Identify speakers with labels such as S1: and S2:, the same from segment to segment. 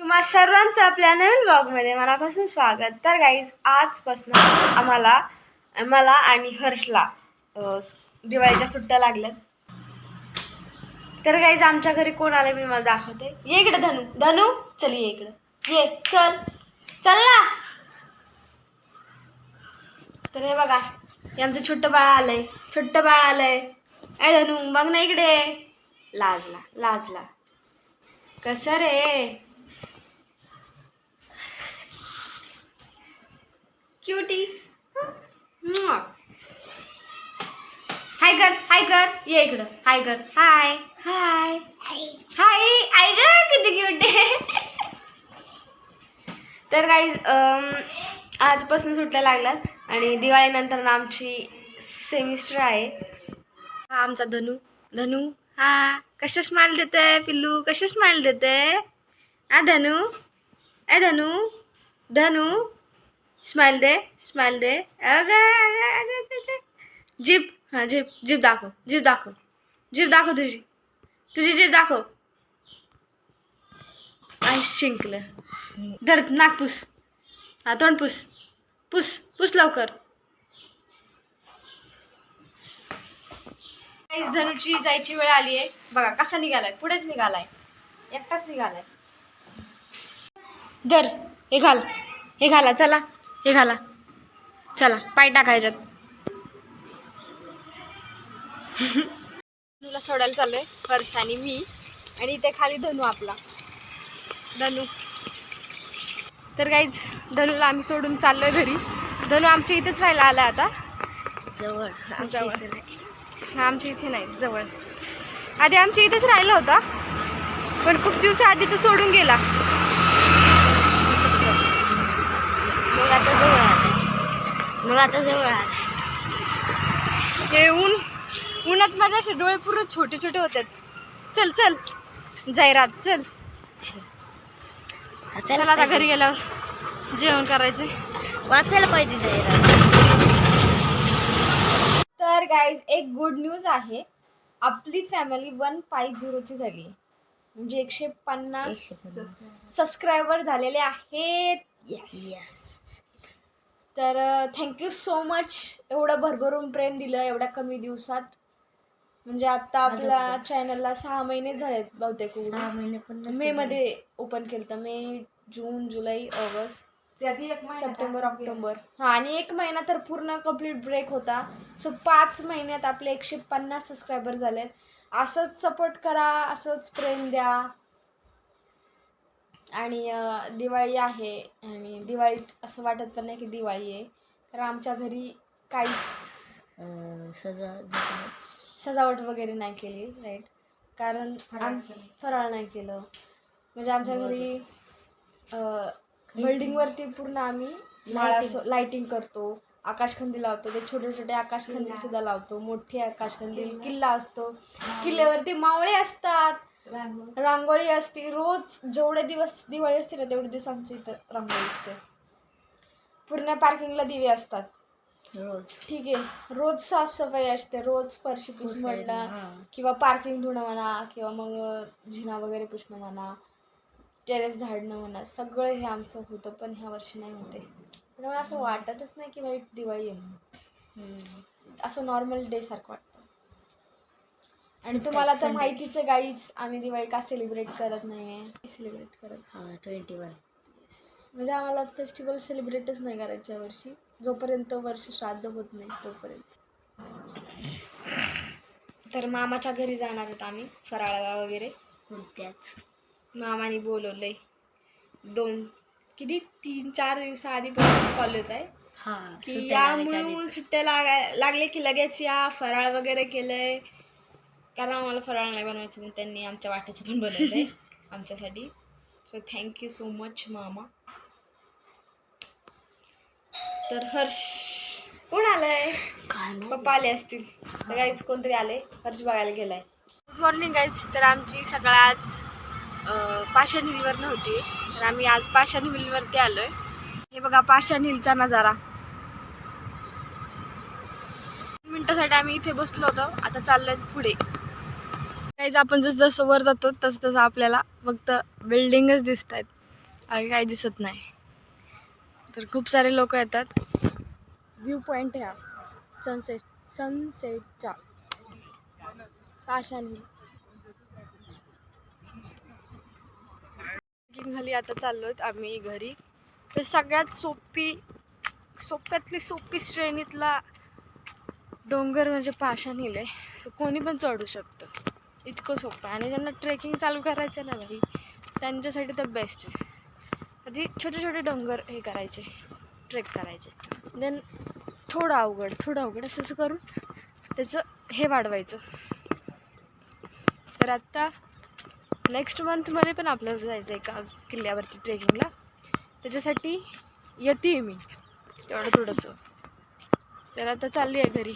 S1: तुम्हा सर्वांचं आपल्या नवीन ब्लॉगमध्ये मनापासून स्वागत. तर गाईज आजपासून आम्हाला मला आणि हर्षला दिवाळीच्या सुट्ट्या लागल्यात. तर गाईज आमच्या घरी कोण आले मी मला दाखवते. ये इकडे धनू. धनू चल ये इकडं. ये चल. चल ना. तर हे बघा हे आमचं छोटं बाळ आलंय. छोटं बाळ आलंय. ए धनू बघ ना इकडे. लाजला लाजला. कसं रे? क्युटी हाय कर हाय कर ये इकडं हाय कर हाय हाय हाय आई ग किती क्यूट आहे तर गाईज आजपासून सुट्ट्या लागल्यात आणि दिवाळीनंतर ना आमची सेमिस्टर आहे. हा आमचा धनू. धनू. हा कशा स्माइल देते पिल्लू? कशा स्माइल देते हा धनू. ए धनू. धनू. स्माइल दे स्माइल दे. अग जीभ हां जीप जीप दाखव जीप दाखव. जीभ दाखव तुझी. तुझी जीप दाखव. आय शिंकलं. धर नाक पुस. हा तोंड पुस. पुस पुस लवकर. धनुची जायची वेळ आली आहे. बघा कसा निघालाय? पुढेच निघालाय. एकटाच निघालाय. धर हे घाल. हे घाला चला. हे घाला. चला पाय टाकायच्यात धनुला सोडायला चाललोय हर्ष आणि मी. आणि इथे खाली धनू आपला. धनू. तर काहीच धनूला आम्ही सोडून चाललोय घरी. धनू आमच्या इथेच राहायला आला आता.
S2: जवळ
S1: जवळ. हा, आमच्या इथे नाही जवळ. आधी आमच्या इथेच राहिला होता. पण खूप दिवसाआधी तो सोडून गेला
S2: दुसरीकडे. मग आता जवळ आलाय मग आता जवळ आलाय
S1: हे ऊन उन्हात माझे असे डोळे पूर्ण छोटे छोटे होतात. चल चल. जाहिरात चल. चल आता घरी गेल्यावर जेवण करायचे.
S2: वाचायला पाहिजे जाहिरात.
S1: तर गाईज एक गुड न्यूज आहे. आपली फॅमिली वन फाय झिरोची झाली. म्हणजे एकशे पन्नास
S2: एकशे पन्नास.
S1: सबस्क्रायबर झालेले आहेत. तर थँक्यू सो मच एवढं भरभरून प्रेम दिलं एवढ्या कमी दिवसात. म्हणजे आता आपल्या. चॅनलला सहा महिने झालेत बहुतेक उघडून.
S2: सहा महिने पण नसतील
S1: मे मध्ये ओपन केलं तर मे जून जुलै ऑगस्ट सप्टेंबर ऑक्टोबर. हा आणि एक महिना तर पूर्ण कंप्लीट ब्रेक होता. सो पाच महिन्यात आपले एकशे पन्नास सबस्क्रायबर झालेत. असंच सपोर्ट करा असंच प्रेम द्या. आणि दिवाळी आहे आणि दिवाळीत असं वाटत पण नाही की दिवाळी आहे. कारण आमच्या घरी काहीच
S2: सजा.
S1: सजावट वगैरे नाही केली राईट कारण आम फराळ नाही केलं. म्हणजे आमच्या घरी बिल्डिंग वरती पूर्ण आम्ही माळा लाइटिंग करतो. आकाशखंदी लावतो. ते छोटे छोटे आकाशखंदील सुद्धा लावतो. मोठे आकाशखंदील किल्ला. असतो. किल्ल्यावरती मावळे असतात. रांगोळी. असते. रोज जेवढे दिवस दिवाळी असते ना तेवढे दिवस आमच्या इथं रांगोळी असते. पूर्ण पार्किंगला दिवे असतात.
S2: रोज.
S1: ठीक आहे. रोज साफसफाई असते. रोज फरशी पुस म्हणला
S2: हा.
S1: किंवा पार्किंग धुणं म्हणा किंवा मग झिना वगैरे पुसणं म्हणा टेरेस झाडणं म्हणा सगळं हे आमचं होतं पण ह्या वर्षी नाही होते. त्यामुळे असं वाटतच नाही की वाईट दिवाळी आहे म्हणून. असं नॉर्मल डे सारखं वाटतं. आणि तुम्हाला तर. माहितीच आहे गाईच आम्ही दिवाळी का सेलिब्रेट करत नाही सेलिब्रेट करत
S2: हा ट्वेंटी वन
S1: म्हणजे आम्हाला फेस्टिवल सेलिब्रेटच नाही करायच्या वर्षी. जोपर्यंत वर्ष श्राद्ध होत नाही तोपर्यंत. तर मामाच्या घरी जाणार आहेत आम्ही फराळा वगैरे. मामाने बोलवलंय. दोन किती? तीन चार दिवसाआधी कॉल होत आहे.
S2: हा
S1: की या म्हणून. सुट्ट्या लागाय लागले की लगेच या फराळ वगैरे केलंय. कारण आम्हाला फराळ नाही बनवायचं म्हणून त्यांनी आमच्या वाट्याचं पण बनवलंय आमच्यासाठी. सो थँक्यू सो मच मामा. तर हर्ष कोण आलंय? पप्पा आले असतील. तर कोणतरी आले? हर्ष बघायला गेलाय. गुड मॉर्निंग गाईज तर आमची सकाळ आज अं, पाषाण हिलवर नव्हती. तर आम्ही आज पाषाण हिलवरती आलोय. हे बघा पाषाण हिलचा नजारा. मिनिटासाठी आम्ही इथे बसलो होतो. आता चाललोय पुढे. काहीच आपण जसं जसं वर जातो तसं तसं आपल्याला फक्त बिल्डिंगच दिसत आहेत बाकी काही दिसत नाही. तर खूप सारे लोक येतात. व्ह्यू पॉईंट ह्या. सनसेट सनसेटचा पाशाने ट्रेकिंग झाली आता चाललोत आम्ही घरी. तर सगळ्यात सोपी सोप्यातली सोपी श्रेणीतला डोंगर म्हणजे पाषाण हिल आहे कोणी पण चढू शकतं. इतकं सोपं आहे. आणि ज्यांना ट्रेकिंग चालू करायचं ना भाई त्यांच्यासाठी तर बेस्ट आहे. आधी छोटे छोटे डोंगर हे करायचे ट्रेक करायचे. देन थोडं अवघड थोडं अवघड असं असं करून त्याचं हे वाढवायचं. तर आत्ता नेक्स्ट मंथमध्ये पण आपल्याला जायचं आहे एका किल्ल्यावरती ट्रेकिंगला त्याच्यासाठी येते मी तेवढं थोडंसं. तर आता चालली आहे घरी.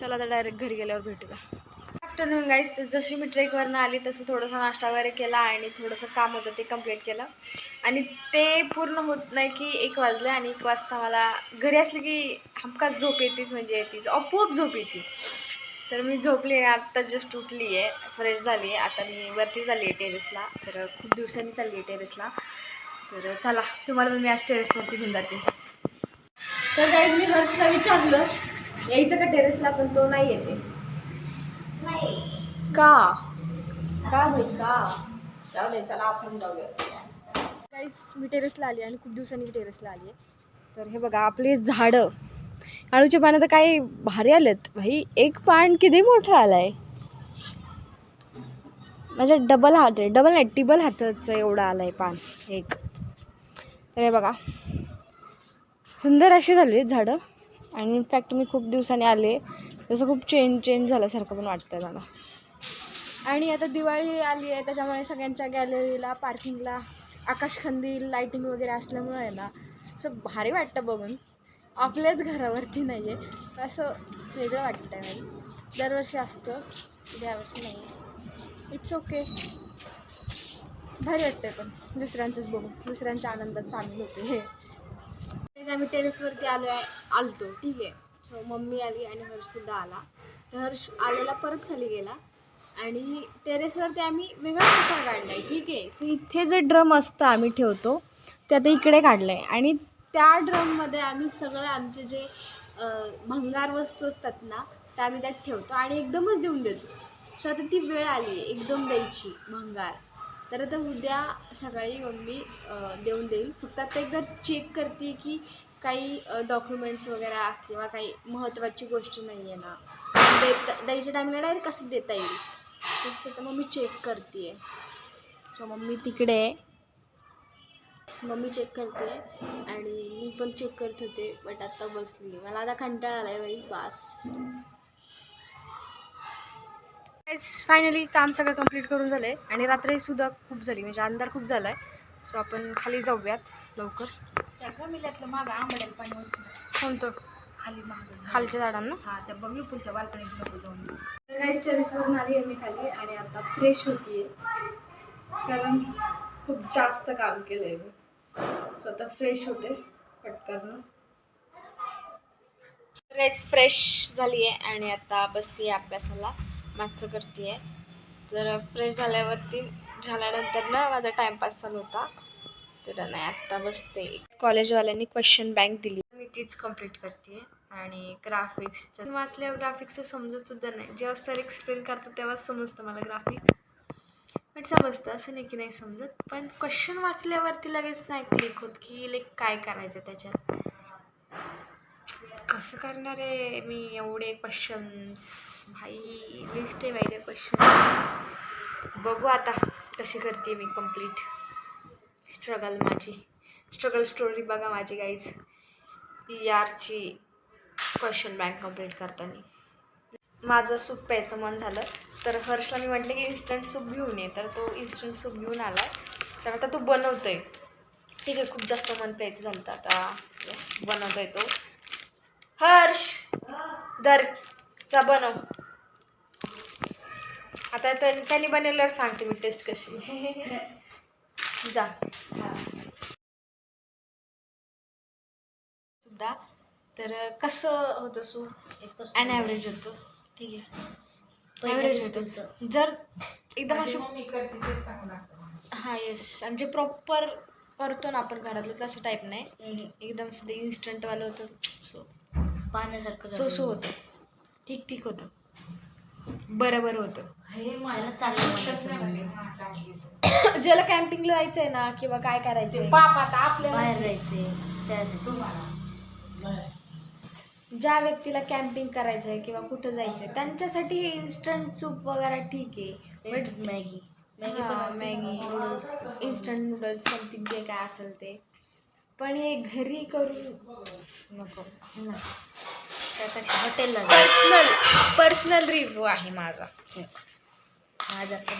S1: चला आता डायरेक्ट घरी गेल्यावर भेटूया. आफ्टरनून गाईज तर जशी मी ट्रेकवरनं आली तसं थोडंसं नाश्ता वगैरे केला आणि थोडंसं काम होतं ते कंप्लीट केलं. आणि ते पूर्ण होत नाही की एक वाजले आणि एक वाजता मला घरी असले की हमखास झोप येतेच म्हणजे येतेच. आपोआप झोप येते. तर मी झोपली आहे आत्ता जस्ट उठली आहे फ्रेश झाली आहे आता मी वरती चालली आहे टेरेसला तर खूप दिवसांनी चालली आहे टेरेसला तर चला तुम्हाला पण मी आज टेरेसवरती घेऊन जाते. तर काही मी हर्षला विचारलं यायचं का टेरेसला पण तो नाही येते. का? का भाई का? जाऊ दे चला आपण जाऊया. काहीच मी टेरेसला आली आणि खूप दिवसांनी टेरेसला आली आहे. तर हे बघा आपले झाडं. आळूचे पानं तर काही भारी आलेत. भाई एक पान किती मोठं आलाय? माझ्या डबल हात आहे. डबल नाही टिबल हाताचं एवढं आलंय पान. एक. तर हे बघा. सुंदर अशी झाली झाडं. आणि इनफॅक्ट मी खूप दिवसांनी आले तसं खूप चेंज चेंज झाल्यासारखं पण वाटतं आहे मला. आणि आता दिवाळी आली आहे त्याच्यामुळे सगळ्यांच्या गॅलरीला पार्किंगला आकाशखंदील लाईटिंग वगैरे असल्यामुळे आहे ना असं भारी वाटतं बघून. आपल्याच घरावरती नाही आहे असं वेगळं वाटतं आहे मला. दरवर्षी असतं यावर्षी नाही आहे इट्स ओके भारी वाटतंय पण दुसऱ्यांचंच बघून. दुसऱ्यांच्या आनंदात सामील होते हे. आम्ही टेरेसवरती आलो आहे आलतो ठीक आहे. सो मम्मी आली आणि हर्षसुद्धा आला. तर हर्ष आलेला परत खाली गेला. आणि टेरेसवरती आम्ही वेगळा मसाला काढला आहे ठीक आहे. सो इथे जे ड्रम असतं आम्ही ठेवतो ते आता इकडे काढलं आहे आणि त्या ड्रममध्ये आम्ही सगळं आमचे जे भंगार वस्तू असतात ना त्या आम्ही त्यात ठेवतो आणि एकदमच देऊन देतो. सो आता ती वेळ आली आहे. एकदम द्यायची भंगार. तर आता उद्या सकाळी मम्मी देऊन देईल. फक्त आता एकदा चेक करते की काही डॉक्युमेंट्स वगैरे किंवा काही महत्त्वाची गोष्ट नाही आहे ना देता द्यायच्या टायमिंगला डायरेक्ट कसं देता येईल. तसं तर मी चेक करते आहे सो मम्मी तिकडे आहे. मम्मी चेक करते आणि मी पण चेक करत होते बट आत्ता बसली मला आता कंटाळा आला आहे बाई बास. फायनली काम सगळं कंप्लीट करून झालं आहे आणि रात्रीसुद्धा खूप झाली. म्हणजे अंधार खूप झाला आहे सो आपण खाली जाऊयात लवकर.
S2: त्या गमिल्यातलं मागं आंबड्याला पाणी होतं
S1: कोणतं?
S2: खाली मागं
S1: खालच्या झाडांना?
S2: हा त्या बघ पुढच्या बाल्कनीत नको जाऊन.
S1: गाईस टेरेसवरून आली आहे मी खाली आणि आता फ्रेश होतीये कारण खूप जास्त काम केलं आहे मी स्वतः फ्रेश होते पटकन. फ्रेश फ्रेश झाली आहे आणि आता बसते आहे अभ्यासाला. मागचं करते आहे तर फ्रेश झाल्यावरती झाल्यानंतर ना माझा टाईमपास चालू होता. तर नाही आत्ता बसते. कॉलेजवाल्यांनी क्वेश्चन बँक दिली. मी तीच कंप्लीट करते. आणि ग्राफिक्सचं वाचल्यावर ग्राफिक्सचं समजत सुद्धा नाही. जेव्हा सर एक्सप्लेन करतात तेव्हाच समजतं मला ग्राफिक्स पण समजतं असं नाही की नाही समजत. पण क्वेश्चन वाचल्यावरती लगेच नाही क्लिक होत की लाईक काय करायचं त्याच्यात. कसं करणार आहे? मी एवढे क्वेश्चन्स भाई लिस्ट आहे भाई क्वेश्चन बघू आता कशी करते मी कंप्लीट स्ट्रगल माझी. स्ट्रगल स्टोरी बघा माझी गाईज यारची क्वेश्चन बँक कंप्लीट करताना. माझं सूप प्यायचं मन झालं. तर हर्षला मी म्हटलं की इन्स्टंट सूप घेऊन ये. तर तो इन्स्टंट सूप घेऊन आला. तर आता तो आहे ठीक आहे खूप जास्त मन प्यायचं झालं तर आता यस बनवतोय तो. हर्ष! दर जा बनव. आता त्यांनी बनवल्यावर सांगते मी टेस्ट कशी. जा. सुद्धा तर कसं होतं सूप अन ॲव्हरेज होतं? ठीक आहे. ॲव्हरेज होतं. जर एकदम अशी
S2: मी करते ते चांगलं
S1: हां येस आणि जे प्रॉपर करतो ना आपण घरातलं तसं टाईप नाही. एकदम सध्या इन्स्टंटवालं होतं. सो
S2: पाण्यासारखं
S1: सो सो होतं. ठीक ठीक होतं. बरं बरं होतं
S2: त्याला चांगलं म्हणायचं म्हणजे
S1: ज्याला कॅम्पिंगला जायचंय ना किंवा काय करायचंय.
S2: बाहेर जायचे त्यासाठी.
S1: ज्या व्यक्तीला कॅम्पिंग करायचंय किंवा कुठं जायचंय त्यांच्यासाठी हे इन्स्टंट सूप वगैरे ठीक आहे.
S2: Instant Maggi. मॅगी पण
S1: हा,
S2: असते
S1: मॅगी
S2: ना, noodles.
S1: इन्स्टंट नूडल्स समथिंग जे काय असेल ते. पण हे घरी करून
S2: नको. त्यापेक्षा हॉटेलला जा
S1: पर्सनल पर्सनल रिव्ह्यू आहे माझा.
S2: माझा पण